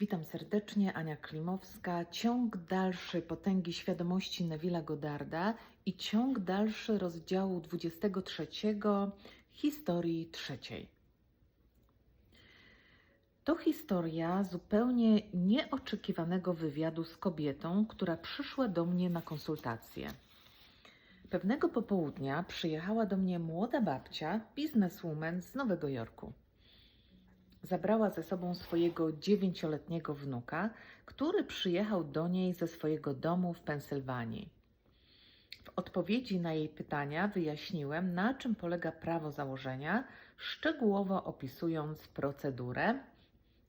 Witam serdecznie, Ania Klimowska. Ciąg dalszy potęgi świadomości Neville'a Goddarda i ciąg dalszy rozdziału 23 historii trzeciej. To historia zupełnie nieoczekiwanego wywiadu z kobietą, która przyszła do mnie na konsultację. Pewnego popołudnia przyjechała do mnie młoda babcia, bizneswoman z Nowego Jorku. Zabrała ze sobą swojego dziewięcioletniego wnuka, który przyjechał do niej ze swojego domu w Pensylwanii. W odpowiedzi na jej pytania wyjaśniłem, na czym polega prawo założenia, szczegółowo opisując procedurę,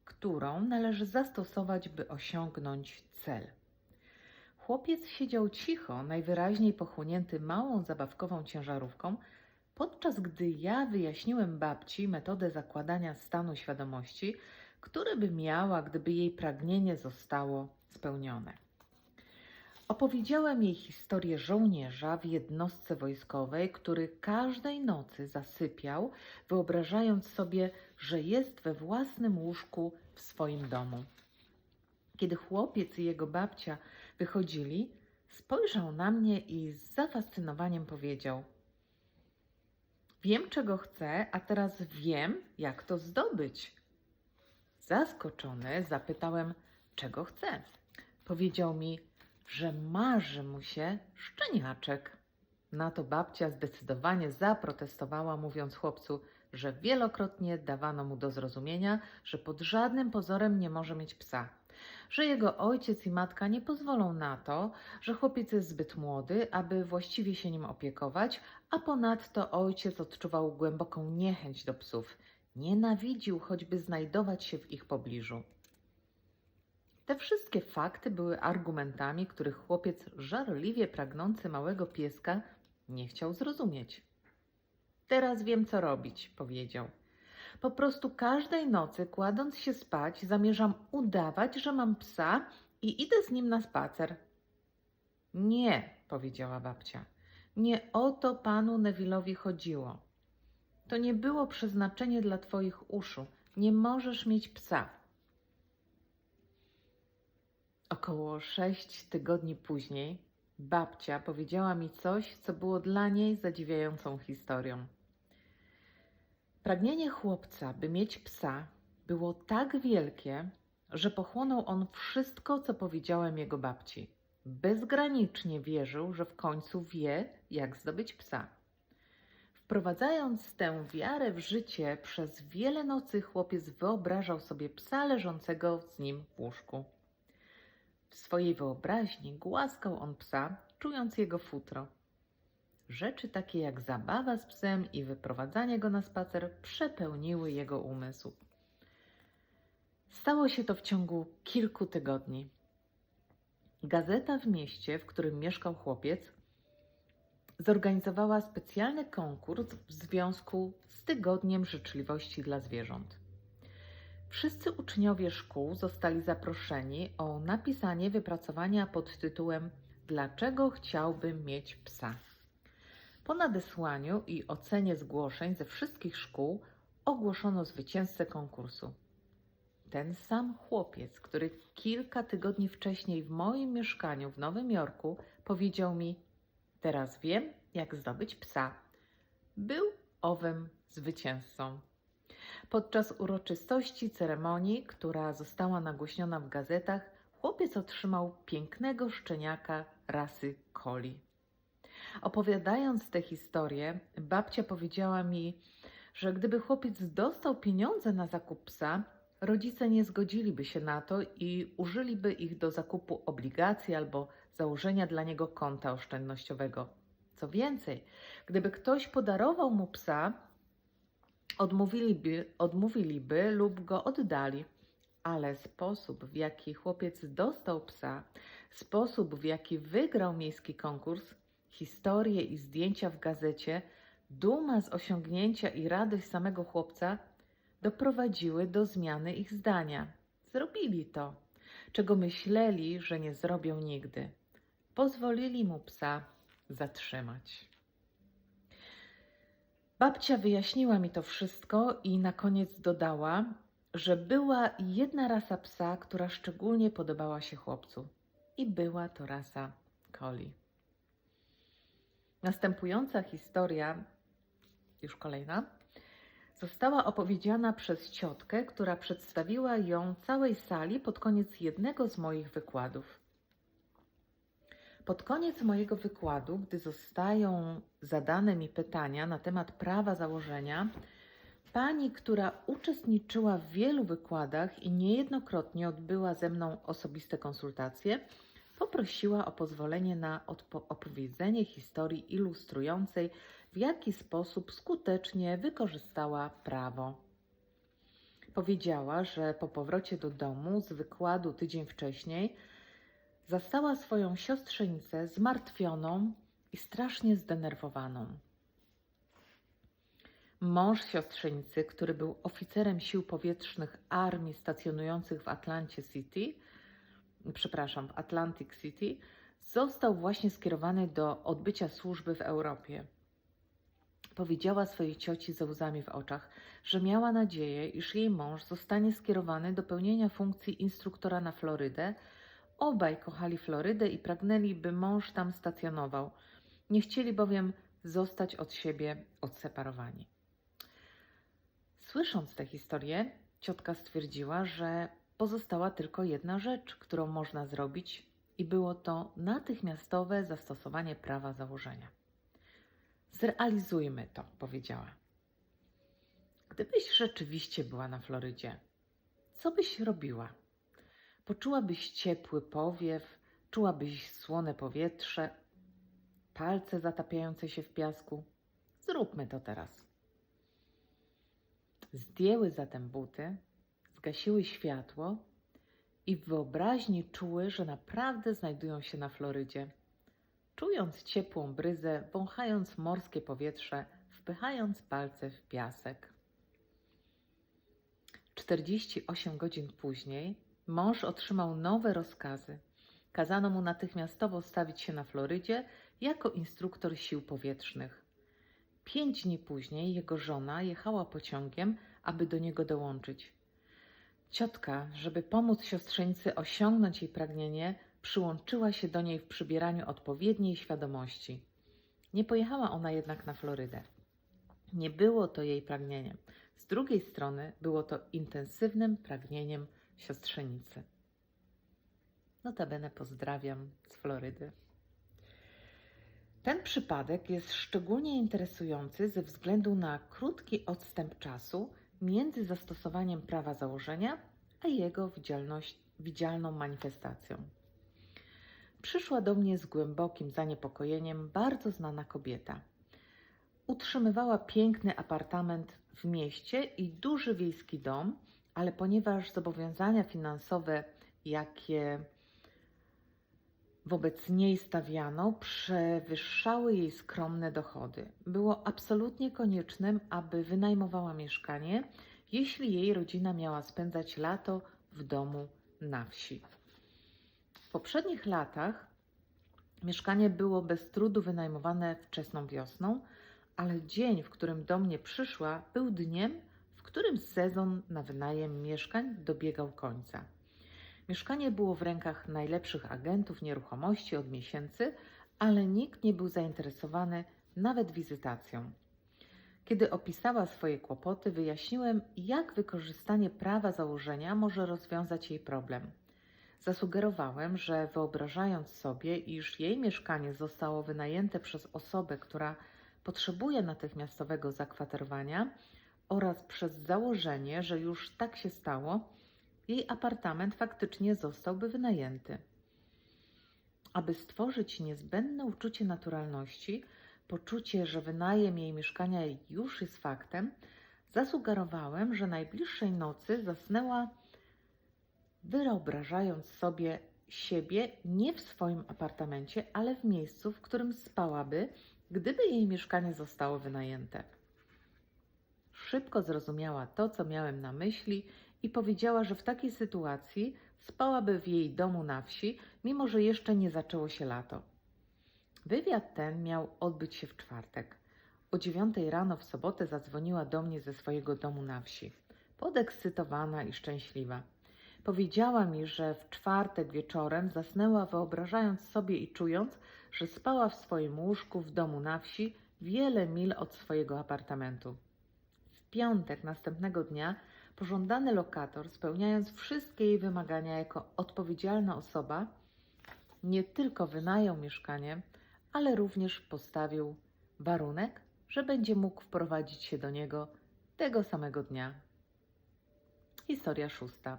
którą należy zastosować, by osiągnąć cel. Chłopiec siedział cicho, najwyraźniej pochłonięty małą zabawkową ciężarówką, podczas gdy ja wyjaśniłem babci metodę zakładania stanu świadomości, który by miała, gdyby jej pragnienie zostało spełnione. Opowiedziałem jej historię żołnierza w jednostce wojskowej, który każdej nocy zasypiał, wyobrażając sobie, że jest we własnym łóżku w swoim domu. Kiedy chłopiec i jego babcia wychodzili, spojrzał na mnie i z zafascynowaniem powiedział: Wiem, czego chcę, a teraz wiem, jak to zdobyć. Zaskoczony zapytałem, czego chce. Powiedział mi, że marzy mu się szczeniaczek. Na to babcia zdecydowanie zaprotestowała, mówiąc chłopcu, że wielokrotnie dawano mu do zrozumienia, że pod żadnym pozorem nie może mieć psa, że jego ojciec i matka nie pozwolą na to, że chłopiec jest zbyt młody, aby właściwie się nim opiekować, a ponadto ojciec odczuwał głęboką niechęć do psów. Nienawidził choćby znajdować się w ich pobliżu. Te wszystkie fakty były argumentami, których chłopiec żarliwie pragnący małego pieska nie chciał zrozumieć. Teraz wiem, co robić, powiedział. Po prostu każdej nocy, kładąc się spać, zamierzam udawać, że mam psa i idę z nim na spacer. Nie, powiedziała babcia. Nie o to panu Newilowi chodziło. To nie było przeznaczenie dla twoich uszu. Nie możesz mieć psa. Około sześć tygodni później babcia powiedziała mi coś, co było dla niej zadziwiającą historią. Pragnienie chłopca, by mieć psa, było tak wielkie, że pochłonął on wszystko, co powiedziałem jego babci. Bezgranicznie wierzył, że w końcu wie, jak zdobyć psa. Wprowadzając tę wiarę w życie, przez wiele nocy chłopiec wyobrażał sobie psa leżącego z nim w łóżku. W swojej wyobraźni głaskał on psa, czując jego futro. Rzeczy takie jak zabawa z psem i wyprowadzanie go na spacer przepełniły jego umysł. Stało się to w ciągu kilku tygodni. Gazeta w mieście, w którym mieszkał chłopiec, zorganizowała specjalny konkurs w związku z Tygodniem Życzliwości dla Zwierząt. Wszyscy uczniowie szkół zostali zaproszeni o napisanie wypracowania pod tytułem Dlaczego chciałbym mieć psa? Po nadesłaniu i ocenie zgłoszeń ze wszystkich szkół ogłoszono zwycięzcę konkursu. Ten sam chłopiec, który kilka tygodni wcześniej w moim mieszkaniu w Nowym Jorku powiedział mi: Teraz wiem, jak zdobyć psa. Był owym zwycięzcą. Podczas uroczystości ceremonii, która została nagłośniona w gazetach, chłopiec otrzymał pięknego szczeniaka rasy Collie. Opowiadając tę historię, babcia powiedziała mi, że gdyby chłopiec dostał pieniądze na zakup psa, rodzice nie zgodziliby się na to i użyliby ich do zakupu obligacji albo założenia dla niego konta oszczędnościowego. Co więcej, gdyby ktoś podarował mu psa, odmówiliby, odmówiliby lub go oddali. Ale sposób, w jaki chłopiec dostał psa, sposób, w jaki wygrał miejski konkurs, historie i zdjęcia w gazecie, duma z osiągnięcia i radość samego chłopca doprowadziły do zmiany ich zdania. Zrobili to, czego myśleli, że nie zrobią nigdy. Pozwolili mu psa zatrzymać. Babcia wyjaśniła mi to wszystko i na koniec dodała, że była jedna rasa psa, która szczególnie podobała się chłopcu. I była to rasa Collie. Następująca historia, już kolejna, została opowiedziana przez ciotkę, która przedstawiła ją całej sali pod koniec jednego z moich wykładów. Pod koniec mojego wykładu, gdy zostają zadane mi pytania na temat prawa założenia, pani, która uczestniczyła w wielu wykładach i niejednokrotnie odbyła ze mną osobiste konsultacje, poprosiła o pozwolenie na opowiedzenie historii ilustrującej, w jaki sposób skutecznie wykorzystała prawo. Powiedziała, że po powrocie do domu z wykładu tydzień wcześniej zastała swoją siostrzenicę zmartwioną i strasznie zdenerwowaną. Mąż siostrzenicy, który był oficerem sił powietrznych armii stacjonujących w Atlancie City, przepraszam, w Atlantic City, został właśnie skierowany do odbycia służby w Europie. Powiedziała swojej cioci ze łzami w oczach, że miała nadzieję, iż jej mąż zostanie skierowany do pełnienia funkcji instruktora na Florydę. Obaj kochali Florydę i pragnęli, by mąż tam stacjonował. Nie chcieli bowiem zostać od siebie odseparowani. Słysząc tę historię, ciotka stwierdziła, że pozostała tylko jedna rzecz, którą można zrobić, i było to natychmiastowe zastosowanie prawa założenia. Zrealizujmy to, powiedziała. Gdybyś rzeczywiście była na Florydzie, co byś robiła? Poczułabyś ciepły powiew, czułabyś słone powietrze, palce zatapiające się w piasku. Zróbmy to teraz. Zdjęły zatem buty, zgasiły światło i w wyobraźni czuły, że naprawdę znajdują się na Florydzie. Czując ciepłą bryzę, wąchając morskie powietrze, wpychając palce w piasek. 48 godzin później mąż otrzymał nowe rozkazy. Kazano mu natychmiastowo stawić się na Florydzie jako instruktor sił powietrznych. Pięć dni później jego żona jechała pociągiem, aby do niego dołączyć. Ciotka, żeby pomóc siostrzenicy osiągnąć jej pragnienie, przyłączyła się do niej w przybieraniu odpowiedniej świadomości. Nie pojechała ona jednak na Florydę. Nie było to jej pragnieniem. Z drugiej strony było to intensywnym pragnieniem siostrzenicy. Notabene pozdrawiam z Florydy. Ten przypadek jest szczególnie interesujący ze względu na krótki odstęp czasu między zastosowaniem prawa założenia a jego widzialną manifestacją. Przyszła do mnie z głębokim zaniepokojeniem bardzo znana kobieta. Utrzymywała piękny apartament w mieście i duży wiejski dom, ale ponieważ zobowiązania finansowe, jakie wobec niej stawiano, przewyższały jej skromne dochody. Było absolutnie koniecznym, aby wynajmowała mieszkanie, jeśli jej rodzina miała spędzać lato w domu na wsi. W poprzednich latach mieszkanie było bez trudu wynajmowane wczesną wiosną, ale dzień, w którym do mnie przyszła, był dniem, w którym sezon na wynajem mieszkań dobiegał końca. Mieszkanie było w rękach najlepszych agentów nieruchomości od miesięcy, ale nikt nie był zainteresowany nawet wizytacją. Kiedy opisała swoje kłopoty, wyjaśniłem, jak wykorzystanie prawa założenia może rozwiązać jej problem. Zasugerowałem, że wyobrażając sobie, iż jej mieszkanie zostało wynajęte przez osobę, która potrzebuje natychmiastowego zakwaterowania, oraz przez założenie, że już tak się stało, jej apartament faktycznie zostałby wynajęty. Aby stworzyć niezbędne uczucie naturalności, poczucie, że wynajem jej mieszkania już jest faktem, zasugerowałem, że najbliższej nocy zasnęła, wyobrażając sobie siebie nie w swoim apartamencie, ale w miejscu, w którym spałaby, gdyby jej mieszkanie zostało wynajęte. Szybko zrozumiała to, co miałem na myśli i powiedziała, że w takiej sytuacji spałaby w jej domu na wsi, mimo że jeszcze nie zaczęło się lato. Wywiad ten miał odbyć się w czwartek. O dziewiątej rano w sobotę zadzwoniła do mnie ze swojego domu na wsi. podekscytowana i szczęśliwa. Powiedziała mi, że w czwartek wieczorem zasnęła, wyobrażając sobie i czując, że spała w swoim łóżku w domu na wsi, wiele mil od swojego apartamentu. W piątek następnego dnia pożądany lokator, spełniając wszystkie jej wymagania jako odpowiedzialna osoba, nie tylko wynajął mieszkanie, ale również postawił warunek, że będzie mógł wprowadzić się do niego tego samego dnia. Historia szósta.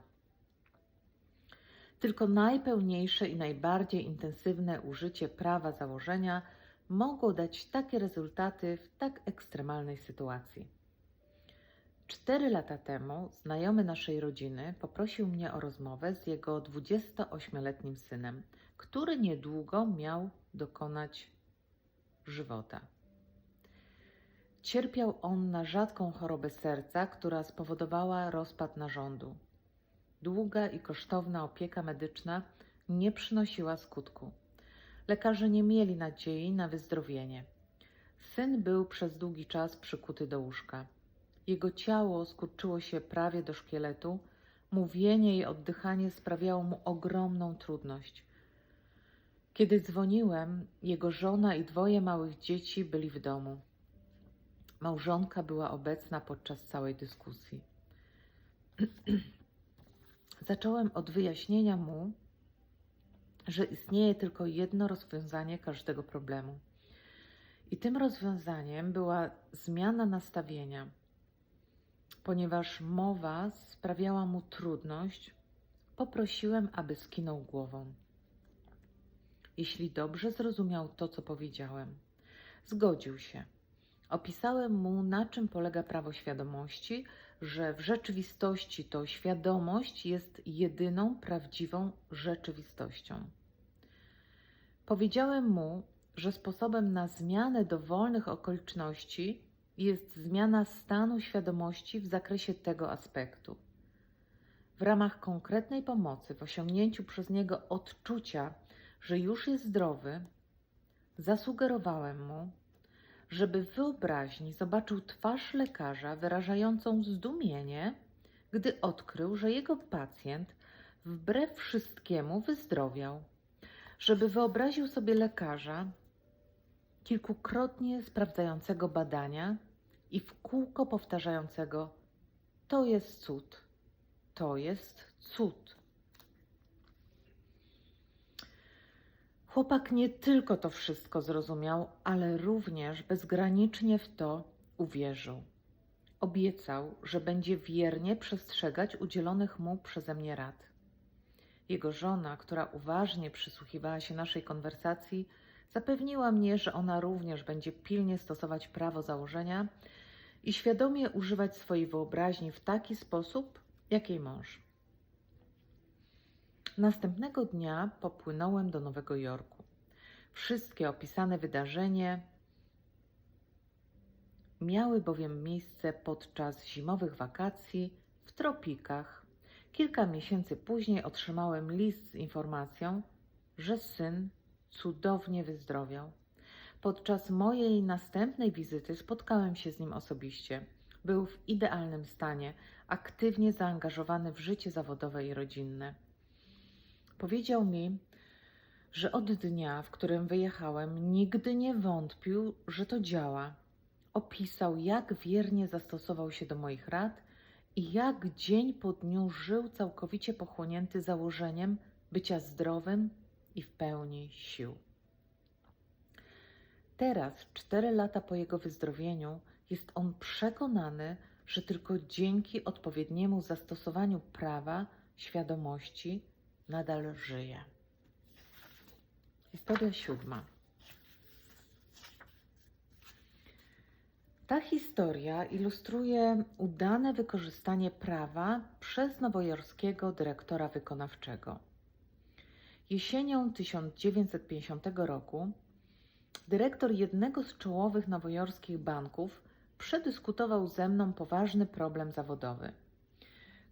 Tylko najpełniejsze i najbardziej intensywne użycie prawa założenia mogło dać takie rezultaty w tak ekstremalnej sytuacji. Cztery lata temu znajomy naszej rodziny poprosił mnie o rozmowę z jego 28-letnim synem, który niedługo miał dokonać żywota. Cierpiał on na rzadką chorobę serca, która spowodowała rozpad narządu. Długa i kosztowna opieka medyczna nie przynosiła skutku. Lekarze nie mieli nadziei na wyzdrowienie. Syn był przez długi czas przykuty do łóżka. Jego ciało skurczyło się prawie do szkieletu, mówienie i oddychanie sprawiało mu ogromną trudność. Kiedy dzwoniłem, jego żona i dwoje małych dzieci byli w domu. Małżonka była obecna podczas całej dyskusji. Zacząłem od wyjaśnienia mu, że istnieje tylko jedno rozwiązanie każdego problemu. I tym rozwiązaniem była zmiana nastawienia. Ponieważ mowa sprawiała mu trudność, poprosiłem, aby skinął głową. Jeśli dobrze zrozumiał to, co powiedziałem, zgodził się. Opisałem mu, na czym polega prawo świadomości, że w rzeczywistości to świadomość jest jedyną prawdziwą rzeczywistością. Powiedziałem mu, że sposobem na zmianę dowolnych okoliczności jest zmiana stanu świadomości w zakresie tego aspektu. W ramach konkretnej pomocy w osiągnięciu przez niego odczucia, że już jest zdrowy, zasugerowałem mu, żeby w wyobraźni zobaczył twarz lekarza wyrażającą zdumienie, gdy odkrył, że jego pacjent wbrew wszystkiemu wyzdrowiał. Żeby wyobraził sobie lekarza kilkukrotnie sprawdzającego badania i w kółko powtarzającego: To jest cud, to jest cud. Chłopak nie tylko to wszystko zrozumiał, ale również bezgranicznie w to uwierzył. Obiecał, że będzie wiernie przestrzegać udzielonych mu przeze mnie rad. Jego żona, która uważnie przysłuchiwała się naszej konwersacji, zapewniła mnie, że ona również będzie pilnie stosować prawo założenia i świadomie używać swojej wyobraźni w taki sposób, jak jej mąż. Następnego dnia popłynąłem do Nowego Jorku. Wszystkie opisane wydarzenia miały bowiem miejsce podczas zimowych wakacji w tropikach. Kilka miesięcy później otrzymałem list z informacją, że syn cudownie wyzdrowiał. Podczas mojej następnej wizyty spotkałem się z nim osobiście. Był w idealnym stanie, aktywnie zaangażowany w życie zawodowe i rodzinne. Powiedział mi, że od dnia, w którym wyjechałem, nigdy nie wątpił, że to działa. Opisał, jak wiernie zastosował się do moich rad i jak dzień po dniu żył całkowicie pochłonięty założeniem bycia zdrowym i w pełni sił. Teraz, cztery lata po jego wyzdrowieniu, jest on przekonany, że tylko dzięki odpowiedniemu zastosowaniu prawa, świadomości, nadal żyje. Historia siódma. Ta historia ilustruje udane wykorzystanie prawa przez nowojorskiego dyrektora wykonawczego. Jesienią 1950 roku dyrektor jednego z czołowych nowojorskich banków przedyskutował ze mną poważny problem zawodowy.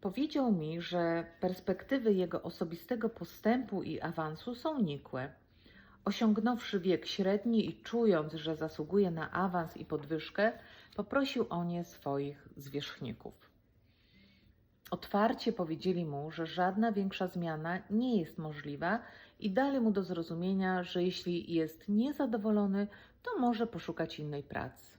Powiedział mi, że perspektywy jego osobistego postępu i awansu są nikłe. Osiągnąwszy wiek średni i czując, że zasługuje na awans i podwyżkę, poprosił o nie swoich zwierzchników. Otwarcie powiedzieli mu, że żadna większa zmiana nie jest możliwa i dali mu do zrozumienia, że jeśli jest niezadowolony, to może poszukać innej pracy.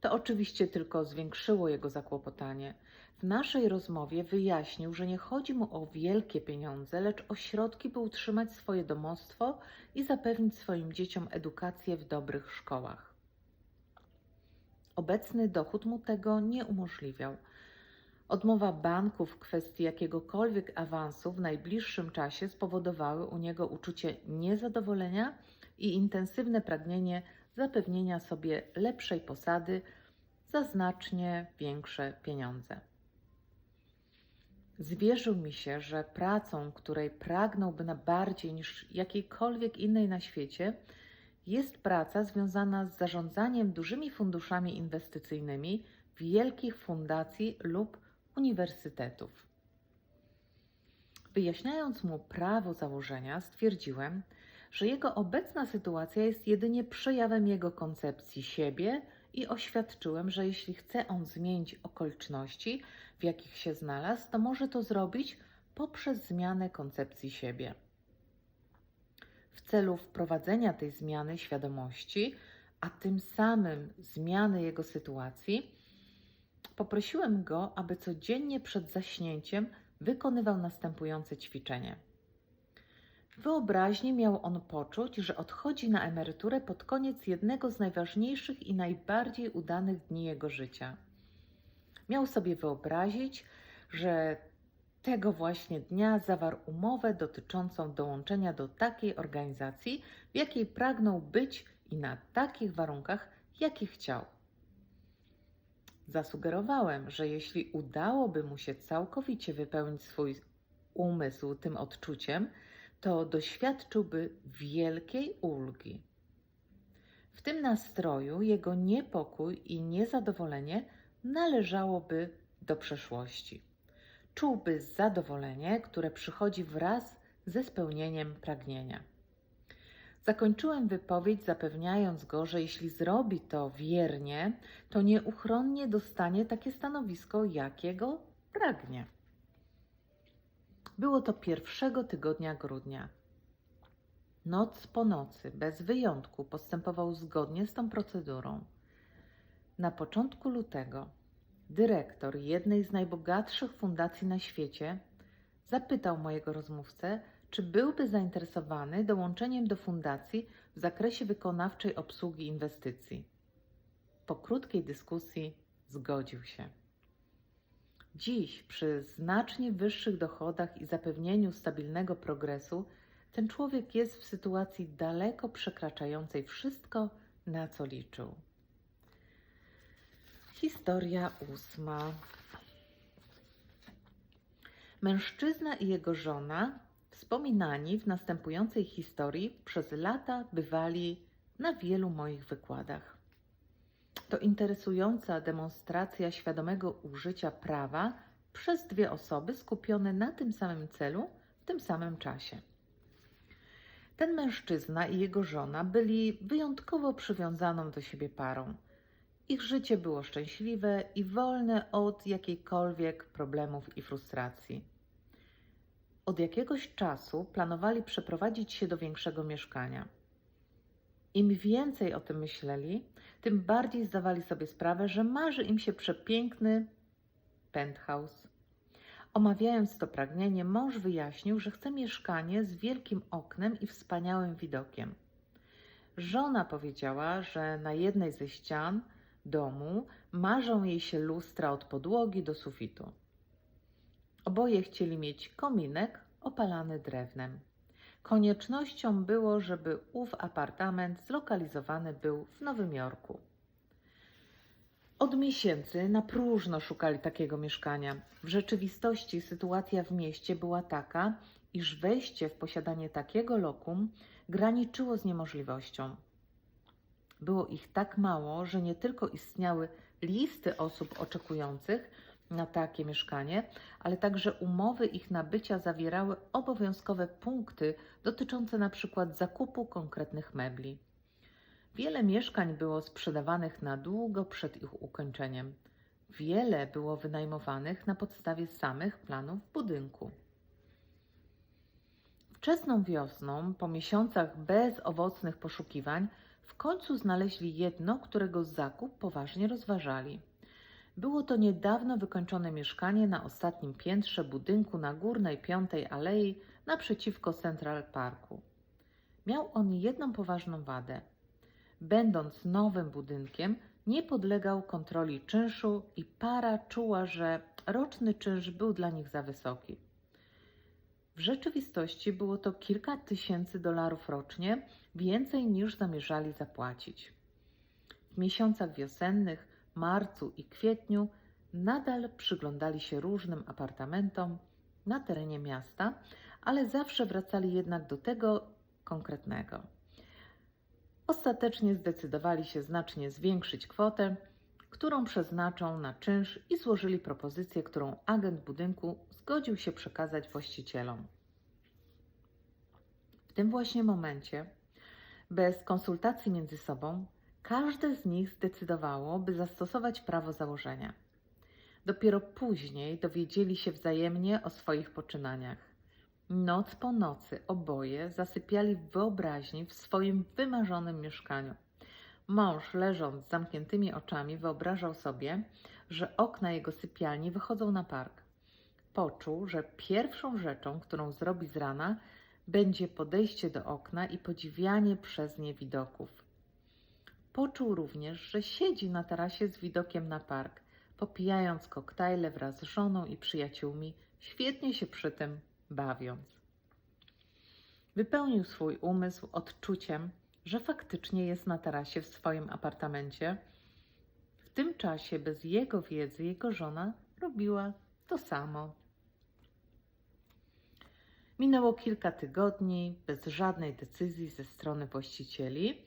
To oczywiście tylko zwiększyło jego zakłopotanie. W naszej rozmowie wyjaśnił, że nie chodzi mu o wielkie pieniądze, lecz o środki, by utrzymać swoje domostwo i zapewnić swoim dzieciom edukację w dobrych szkołach. Obecny dochód mu tego nie umożliwiał. Odmowa banku w kwestii jakiegokolwiek awansu w najbliższym czasie spowodowały u niego uczucie niezadowolenia i intensywne pragnienie zapewnienia sobie lepszej posady za znacznie większe pieniądze. Zwierzył mi się, że pracą, której pragnąłby na bardziej niż jakiejkolwiek innej na świecie, jest praca związana z zarządzaniem dużymi funduszami inwestycyjnymi wielkich fundacji lub uniwersytetów. Wyjaśniając mu prawo założenia, stwierdziłem, że jego obecna sytuacja jest jedynie przejawem jego koncepcji siebie i oświadczyłem, że jeśli chce on zmienić okoliczności, w jakich się znalazł, to może to zrobić poprzez zmianę koncepcji siebie. W celu wprowadzenia tej zmiany świadomości, a tym samym zmiany jego sytuacji, poprosiłem go, aby codziennie przed zaśnięciem wykonywał następujące ćwiczenie. Wyobraźnie miał on poczuć, że odchodzi na emeryturę pod koniec jednego z najważniejszych i najbardziej udanych dni jego życia. Miał sobie wyobrazić, że tego właśnie dnia zawarł umowę dotyczącą dołączenia do takiej organizacji, w jakiej pragnął być i na takich warunkach, jakie chciał. Zasugerowałem, że jeśli udałoby mu się całkowicie wypełnić swój umysł tym odczuciem, to doświadczyłby wielkiej ulgi. W tym nastroju jego niepokój i niezadowolenie należałoby do przeszłości. Czułby zadowolenie, które przychodzi wraz ze spełnieniem pragnienia. Zakończyłem wypowiedź, zapewniając go, że jeśli zrobi to wiernie, to nieuchronnie dostanie takie stanowisko, jakiego pragnie. Było to pierwszego tygodnia grudnia. Noc po nocy, bez wyjątku, postępował zgodnie z tą procedurą. Na początku lutego dyrektor jednej z najbogatszych fundacji na świecie zapytał mojego rozmówcę, czy byłby zainteresowany dołączeniem do fundacji w zakresie wykonawczej obsługi inwestycji. Po krótkiej dyskusji zgodził się. Dziś, przy znacznie wyższych dochodach i zapewnieniu stabilnego progresu, ten człowiek jest w sytuacji daleko przekraczającej wszystko, na co liczył. Historia ósma. Mężczyzna i jego żona, wspominani w następującej historii, przez lata bywali na wielu moich wykładach. To interesująca demonstracja świadomego użycia prawa przez dwie osoby skupione na tym samym celu w tym samym czasie. Ten mężczyzna i jego żona byli wyjątkowo przywiązaną do siebie parą. Ich życie było szczęśliwe i wolne od jakichkolwiek problemów i frustracji. Od jakiegoś czasu planowali przeprowadzić się do większego mieszkania. Im więcej o tym myśleli, tym bardziej zdawali sobie sprawę, że marzy im się przepiękny penthouse. Omawiając to pragnienie, mąż wyjaśnił, że chce mieszkanie z wielkim oknem i wspaniałym widokiem. Żona powiedziała, że na jednej ze ścian domu marzą jej się lustra od podłogi do sufitu. Oboje chcieli mieć kominek opalany drewnem. Koniecznością było, żeby ów apartament zlokalizowany był w Nowym Jorku. Od miesięcy na próżno szukali takiego mieszkania. W rzeczywistości sytuacja w mieście była taka, iż wejście w posiadanie takiego lokum graniczyło z niemożliwością. Było ich tak mało, że nie tylko istniały listy osób oczekujących na takie mieszkanie, ale także umowy ich nabycia zawierały obowiązkowe punkty dotyczące przykład zakupu konkretnych mebli. Wiele mieszkań było sprzedawanych na długo przed ich ukończeniem. wiele było wynajmowanych na podstawie samych planów budynku. Wczesną wiosną, po miesiącach bezowocnych poszukiwań, w końcu znaleźli jedno, którego zakup poważnie rozważali. Było to niedawno wykończone mieszkanie na ostatnim piętrze budynku na górnej piątej alei naprzeciwko Central Parku. Miał on jedną poważną wadę. Będąc nowym budynkiem, nie podlegał kontroli czynszu i para czuła, że roczny czynsz był dla nich za wysoki. W rzeczywistości było to kilka tysięcy dolarów rocznie, więcej niż zamierzali zapłacić. W miesiącach wiosennych, marcu i kwietniu nadal przyglądali się różnym apartamentom na terenie miasta, ale zawsze wracali jednak do tego konkretnego. Ostatecznie zdecydowali się znacznie zwiększyć kwotę, którą przeznaczą na czynsz i złożyli propozycję, którą agent budynku zgodził się przekazać właścicielom. W tym właśnie momencie, bez konsultacji między sobą, każde z nich zdecydowało, by zastosować prawo założenia. Dopiero później dowiedzieli się wzajemnie o swoich poczynaniach. Noc po nocy oboje zasypiali w wyobraźni w swoim wymarzonym mieszkaniu. Mąż, leżąc z zamkniętymi oczami, wyobrażał sobie, że okna jego sypialni wychodzą na park. Poczuł, że pierwszą rzeczą, którą zrobi z rana, będzie podejście do okna i podziwianie przez nie widoków. Poczuł również, że siedzi na tarasie z widokiem na park, popijając koktajle wraz z żoną i przyjaciółmi, świetnie się przy tym bawiąc. Wypełnił swój umysł odczuciem, że faktycznie jest na tarasie w swoim apartamencie. W tym czasie, bez jego wiedzy, jego żona robiła to samo. Minęło kilka tygodni bez żadnej decyzji ze strony właścicieli,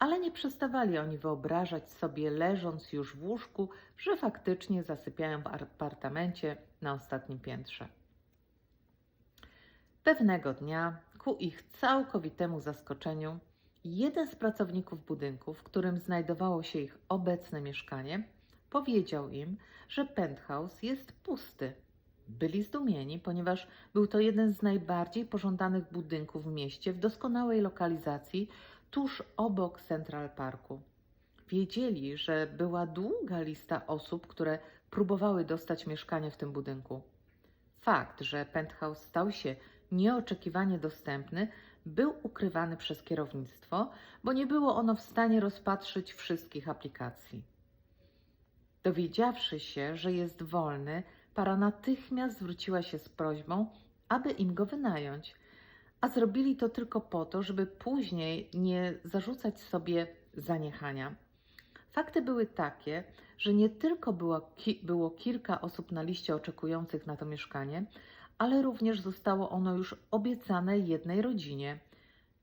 ale nie przestawali oni wyobrażać sobie, leżąc już w łóżku, że faktycznie zasypiają w apartamencie na ostatnim piętrze. Pewnego dnia, ku ich całkowitemu zaskoczeniu, jeden z pracowników budynku, w którym znajdowało się ich obecne mieszkanie, powiedział im, że penthouse jest pusty. Byli zdumieni, ponieważ był to jeden z najbardziej pożądanych budynków w mieście w doskonałej lokalizacji, tuż obok Central Parku. Wiedzieli, że była długa lista osób, które próbowały dostać mieszkanie w tym budynku. Fakt, że penthouse stał się nieoczekiwanie dostępny, był ukrywany przez kierownictwo, bo nie było ono w stanie rozpatrzyć wszystkich aplikacji. Dowiedziawszy się, że jest wolny, para natychmiast zwróciła się z prośbą, aby im go wynająć, a zrobili to tylko po to, żeby później nie zarzucać sobie zaniechania. Fakty były takie, że nie tylko było, ki- było kilka osób na liście oczekujących na to mieszkanie, ale również zostało ono już obiecane jednej rodzinie.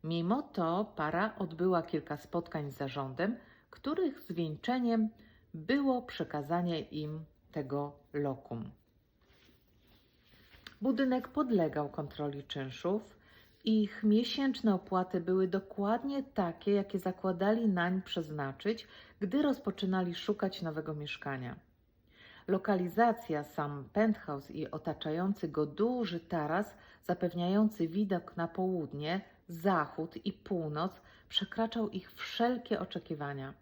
Mimo to para odbyła kilka spotkań z zarządem, których zwieńczeniem było przekazanie im tego lokum. Budynek podlegał kontroli czynszów. Ich miesięczne opłaty były dokładnie takie, jakie zakładali nań przeznaczyć, gdy rozpoczynali szukać nowego mieszkania. Lokalizacja, sam penthouse i otaczający go duży taras, zapewniający widok na południe, zachód i północ, przekraczał ich wszelkie oczekiwania.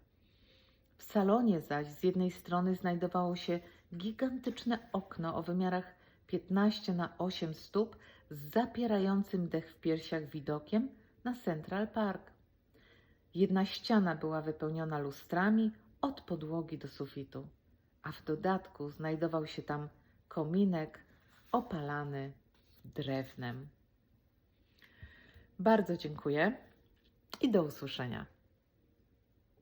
W salonie zaś z jednej strony znajdowało się gigantyczne okno o wymiarach 15 na 8 stóp z zapierającym dech w piersiach widokiem na Central Park. Jedna ściana była wypełniona lustrami od podłogi do sufitu, a w dodatku znajdował się tam kominek opalany drewnem. Bardzo dziękuję i do usłyszenia.